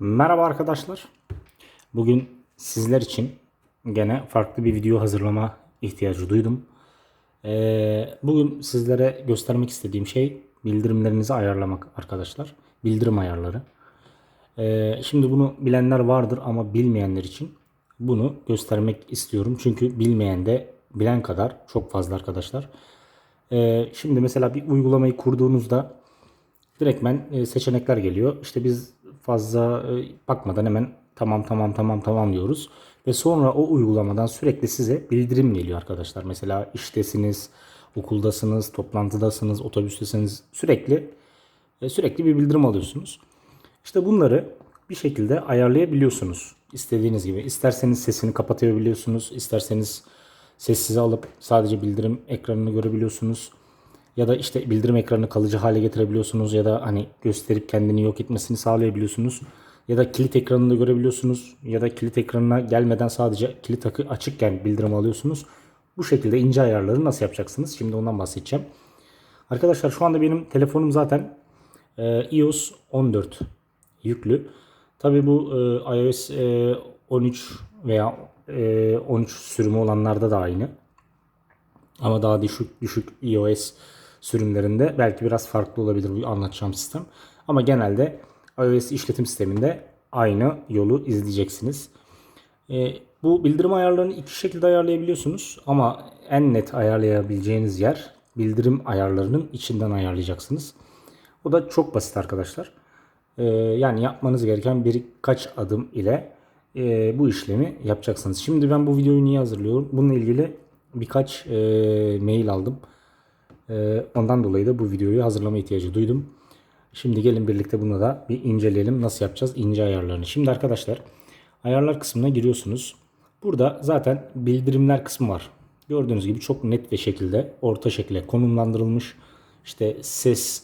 Merhaba arkadaşlar. Bugün sizler için gene farklı bir video hazırlama ihtiyacı duydum. Ee, bugün sizlere göstermek istediğim şey bildirimlerinizi ayarlamak arkadaşlar. Bildirim ayarları. Ee, şimdi bunu bilenler vardır ama bilmeyenler için bunu göstermek istiyorum. Çünkü bilmeyen de bilen kadar çok fazla arkadaşlar. Ee, şimdi mesela bir uygulamayı kurduğunuzda direktmen e, seçenekler geliyor. İşte biz fazla e, bakmadan hemen tamam tamam tamam tamam diyoruz. Ve sonra o uygulamadan sürekli size bildirim geliyor arkadaşlar. Mesela iştesiniz, okuldasınız, toplantıdasınız, otobüstesiniz sürekli e, sürekli bir bildirim alıyorsunuz. İşte bunları bir şekilde ayarlayabiliyorsunuz. İstediğiniz gibi. İsterseniz sesini kapatabiliyorsunuz. isterseniz sessize alıp sadece bildirim ekranını görebiliyorsunuz. Ya da işte bildirim ekranını kalıcı hale getirebiliyorsunuz ya da hani gösterip kendini yok etmesini sağlayabiliyorsunuz. Ya da kilit ekranını da görebiliyorsunuz ya da kilit ekranına gelmeden sadece kilit akı açıkken bildirim alıyorsunuz. Bu şekilde ince ayarları nasıl yapacaksınız? Şimdi ondan bahsedeceğim. Arkadaşlar şu anda benim telefonum zaten e, iOS 14 yüklü. Tabi bu e, iOS e, 13 veya e, 13 sürümü olanlarda da aynı. Ama daha düşük düşük iOS sürümlerinde belki biraz farklı olabilir bu anlatacağım sistem. Ama genelde iOS işletim sisteminde aynı yolu izleyeceksiniz. E, bu bildirim ayarlarını iki şekilde ayarlayabiliyorsunuz ama en net ayarlayabileceğiniz yer bildirim ayarlarının içinden ayarlayacaksınız. O da çok basit arkadaşlar. E, yani yapmanız gereken birkaç adım ile e, bu işlemi yapacaksınız. Şimdi ben bu videoyu niye hazırlıyorum? Bununla ilgili birkaç e, mail aldım. E, ondan dolayı da bu videoyu hazırlama ihtiyacı duydum. Şimdi gelin birlikte bunu da bir inceleyelim. Nasıl yapacağız ince ayarlarını. Şimdi arkadaşlar ayarlar kısmına giriyorsunuz. Burada zaten bildirimler kısmı var. Gördüğünüz gibi çok net bir şekilde orta şekilde konumlandırılmış. İşte ses,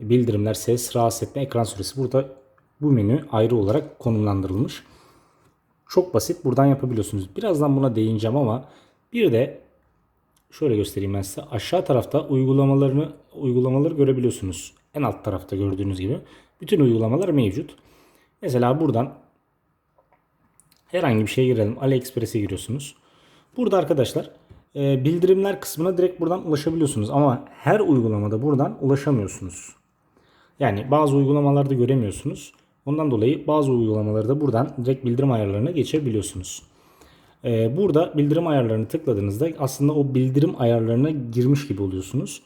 bildirimler, ses, rahatsız etme, ekran süresi. Burada bu menü ayrı olarak konumlandırılmış. Çok basit. Buradan yapabiliyorsunuz. Birazdan buna değineceğim ama bir de şöyle göstereyim ben size. Aşağı tarafta uygulamalarını uygulamaları görebiliyorsunuz. En alt tarafta gördüğünüz gibi. Bütün uygulamalar mevcut. Mesela buradan herhangi bir şeye girelim. AliExpress'e giriyorsunuz. Burada arkadaşlar e, bildirimler kısmına direkt buradan ulaşabiliyorsunuz. Ama her uygulamada buradan ulaşamıyorsunuz. Yani bazı uygulamalarda göremiyorsunuz. Ondan dolayı bazı uygulamaları da buradan direkt bildirim ayarlarına geçebiliyorsunuz. Ee, burada bildirim ayarlarını tıkladığınızda aslında o bildirim ayarlarına girmiş gibi oluyorsunuz.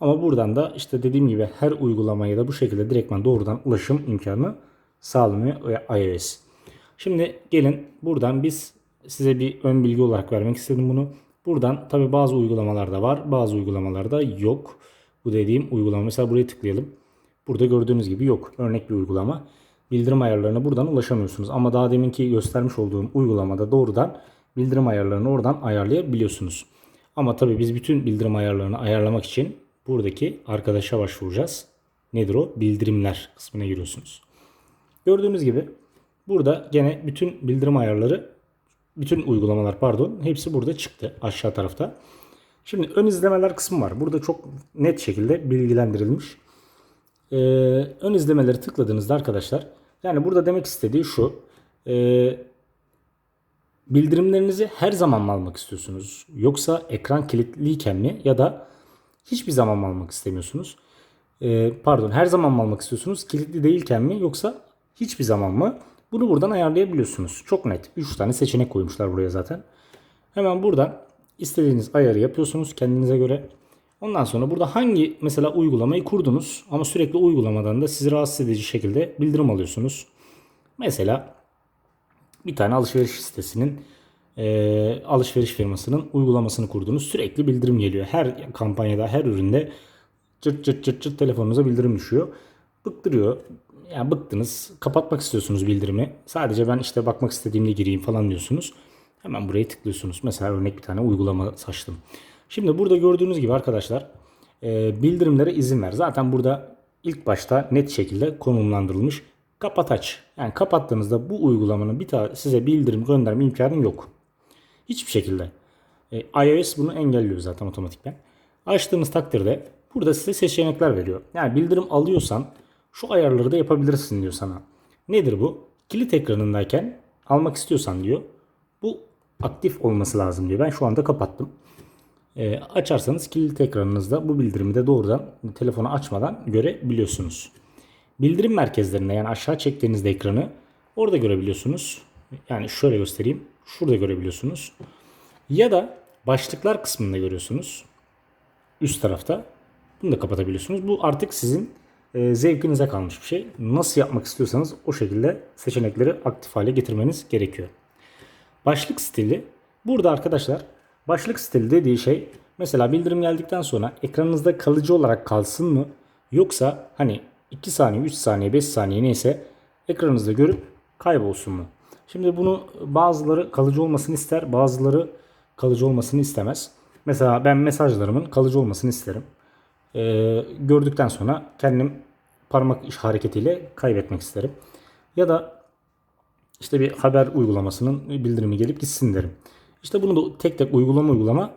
Ama buradan da işte dediğim gibi her uygulamaya da bu şekilde direktman doğrudan ulaşım imkanı sağlanıyor iOS. Şimdi gelin buradan biz size bir ön bilgi olarak vermek istedim bunu. Buradan tabi bazı uygulamalarda var bazı uygulamalarda yok. Bu dediğim uygulama mesela buraya tıklayalım. Burada gördüğünüz gibi yok. Örnek bir uygulama. Bildirim ayarlarına buradan ulaşamıyorsunuz. Ama daha deminki göstermiş olduğum uygulamada doğrudan bildirim ayarlarını oradan ayarlayabiliyorsunuz. Ama tabii biz bütün bildirim ayarlarını ayarlamak için buradaki arkadaşa başvuracağız. Nedir o? Bildirimler kısmına giriyorsunuz. Gördüğünüz gibi burada gene bütün bildirim ayarları bütün uygulamalar pardon hepsi burada çıktı aşağı tarafta. Şimdi ön izlemeler kısmı var. Burada çok net şekilde bilgilendirilmiş. Ee, ön izlemeleri tıkladığınızda arkadaşlar yani burada demek istediği şu. E, bildirimlerinizi her zaman mı almak istiyorsunuz? Yoksa ekran kilitliyken mi ya da hiçbir zaman mı almak istemiyorsunuz? E, pardon her zaman mı almak istiyorsunuz? Kilitli değilken mi yoksa hiçbir zaman mı? Bunu buradan ayarlayabiliyorsunuz. Çok net. 3 tane seçenek koymuşlar buraya zaten. Hemen buradan istediğiniz ayarı yapıyorsunuz kendinize göre. Ondan sonra burada hangi mesela uygulamayı kurdunuz ama sürekli uygulamadan da sizi rahatsız edici şekilde bildirim alıyorsunuz. Mesela bir tane alışveriş sitesinin e, alışveriş firmasının uygulamasını kurdunuz. Sürekli bildirim geliyor. Her kampanyada, her üründe çıt çıt çıt çıt telefonunuza bildirim düşüyor. Bıktırıyor. Yani bıktınız. Kapatmak istiyorsunuz bildirimi. Sadece ben işte bakmak istediğimde gireyim falan diyorsunuz. Hemen buraya tıklıyorsunuz. Mesela örnek bir tane uygulama saçtım. Şimdi burada gördüğünüz gibi arkadaşlar e, bildirimlere izin ver. Zaten burada ilk başta net şekilde konumlandırılmış. Kapat aç. Yani kapattığınızda bu uygulamanın bir tane size bildirim gönderme imkanı yok. Hiçbir şekilde. E, iOS bunu engelliyor zaten otomatikten. Açtığınız takdirde burada size seçenekler veriyor. Yani bildirim alıyorsan şu ayarları da yapabilirsin diyor sana. Nedir bu? Kilit ekranındayken almak istiyorsan diyor. Bu aktif olması lazım diyor. Ben şu anda kapattım. Ee, açarsanız kilit ekranınızda bu bildirimi de doğrudan telefonu açmadan görebiliyorsunuz. Bildirim merkezlerinde yani aşağı çektiğinizde ekranı orada görebiliyorsunuz. Yani şöyle göstereyim. Şurada görebiliyorsunuz. Ya da başlıklar kısmında görüyorsunuz. Üst tarafta. Bunu da kapatabiliyorsunuz. Bu artık sizin e, zevkinize kalmış bir şey. Nasıl yapmak istiyorsanız o şekilde seçenekleri aktif hale getirmeniz gerekiyor. Başlık stili. Burada arkadaşlar başlık stili dediği şey mesela bildirim geldikten sonra ekranınızda kalıcı olarak kalsın mı yoksa hani 2 saniye, 3 saniye, 5 saniye neyse ekranınızda görüp kaybolsun mu? Şimdi bunu bazıları kalıcı olmasını ister, bazıları kalıcı olmasını istemez. Mesela ben mesajlarımın kalıcı olmasını isterim. Ee, gördükten sonra kendim parmak iş hareketiyle kaybetmek isterim. Ya da işte bir haber uygulamasının bildirimi gelip gitsin derim. İşte bunu da tek tek uygulama uygulama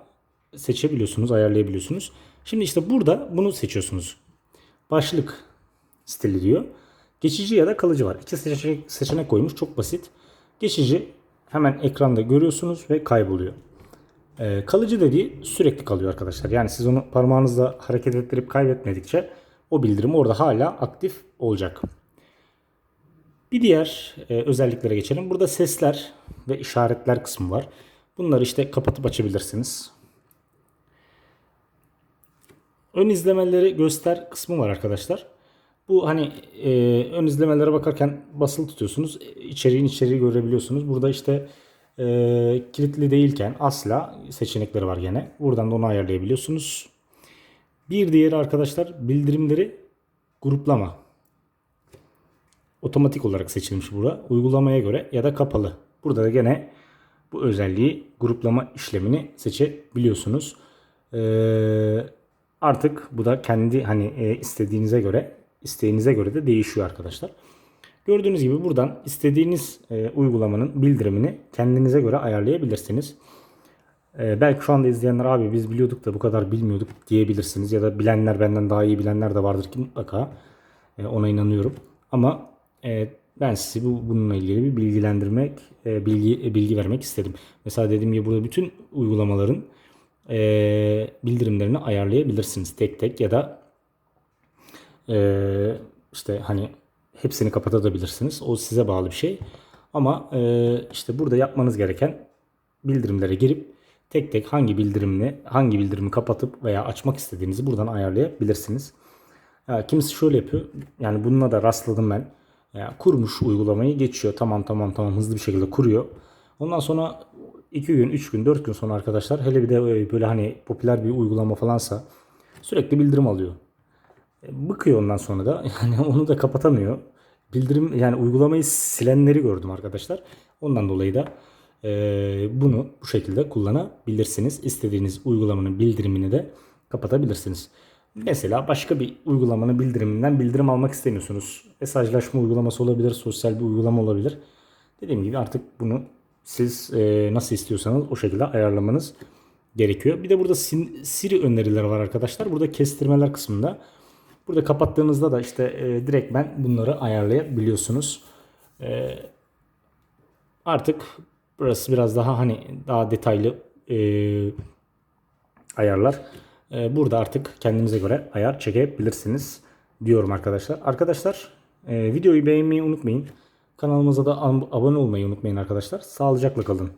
seçebiliyorsunuz, ayarlayabiliyorsunuz. Şimdi işte burada bunu seçiyorsunuz. Başlık stili diyor. Geçici ya da kalıcı var. İki seçenek, seçenek koymuş. Çok basit. Geçici hemen ekranda görüyorsunuz ve kayboluyor. Ee, kalıcı dediği sürekli kalıyor arkadaşlar. Yani siz onu parmağınızla hareket ettirip kaybetmedikçe o bildirim orada hala aktif olacak. Bir diğer e, özelliklere geçelim. Burada sesler ve işaretler kısmı var. Bunları işte kapatıp açabilirsiniz. Ön izlemeleri göster kısmı var arkadaşlar. Bu hani e, ön izlemelere bakarken basılı tutuyorsunuz. İçeriğin içeriği görebiliyorsunuz. Burada işte e, kilitli değilken asla seçenekleri var gene. Buradan da onu ayarlayabiliyorsunuz. Bir diğeri arkadaşlar bildirimleri gruplama. Otomatik olarak seçilmiş burada. Uygulamaya göre ya da kapalı. Burada da gene bu özelliği gruplama işlemini seçebiliyorsunuz. Ee, artık bu da kendi hani e, istediğinize göre isteğinize göre de değişiyor arkadaşlar. Gördüğünüz gibi buradan istediğiniz e, uygulamanın bildirimini kendinize göre ayarlayabilirsiniz. E, belki şu anda izleyenler abi biz biliyorduk da bu kadar bilmiyorduk diyebilirsiniz. Ya da bilenler benden daha iyi bilenler de vardır ki mutlaka e, ona inanıyorum. Ama e, ben sizi bu, bununla ilgili bir bilgilendirmek, e, bilgi e, bilgi vermek istedim. Mesela dediğim gibi burada bütün uygulamaların e, bildirimlerini ayarlayabilirsiniz tek tek ya da e, işte hani hepsini kapatabilirsiniz. O size bağlı bir şey. Ama e, işte burada yapmanız gereken bildirimlere girip tek tek hangi bildirimini, hangi bildirimi kapatıp veya açmak istediğinizi buradan ayarlayabilirsiniz. Ya, kimisi şöyle yapıyor. Yani bununla da rastladım ben. Ya, kurmuş uygulamayı geçiyor. Tamam tamam tamam hızlı bir şekilde kuruyor. Ondan sonra 2 gün, 3 gün, 4 gün sonra arkadaşlar hele bir de böyle hani popüler bir uygulama falansa sürekli bildirim alıyor. E, Bıkıyor ondan sonra da yani onu da kapatamıyor. Bildirim yani uygulamayı silenleri gördüm arkadaşlar. Ondan dolayı da e, bunu bu şekilde kullanabilirsiniz. İstediğiniz uygulamanın bildirimini de kapatabilirsiniz. Mesela başka bir uygulamanın bildiriminden bildirim almak istemiyorsunuz. Mesajlaşma uygulaması olabilir, sosyal bir uygulama olabilir. Dediğim gibi artık bunu siz e, nasıl istiyorsanız o şekilde ayarlamanız gerekiyor. Bir de burada Siri önerileri var arkadaşlar. Burada kestirmeler kısmında. Burada kapattığınızda da işte e, direkt ben bunları ayarlayabiliyorsunuz. E, artık burası biraz daha hani daha detaylı e, ayarlar. E, burada artık kendinize göre ayar çekebilirsiniz diyorum arkadaşlar. Arkadaşlar e, videoyu beğenmeyi unutmayın. Kanalımıza da ab- abone olmayı unutmayın arkadaşlar. Sağlıcakla kalın.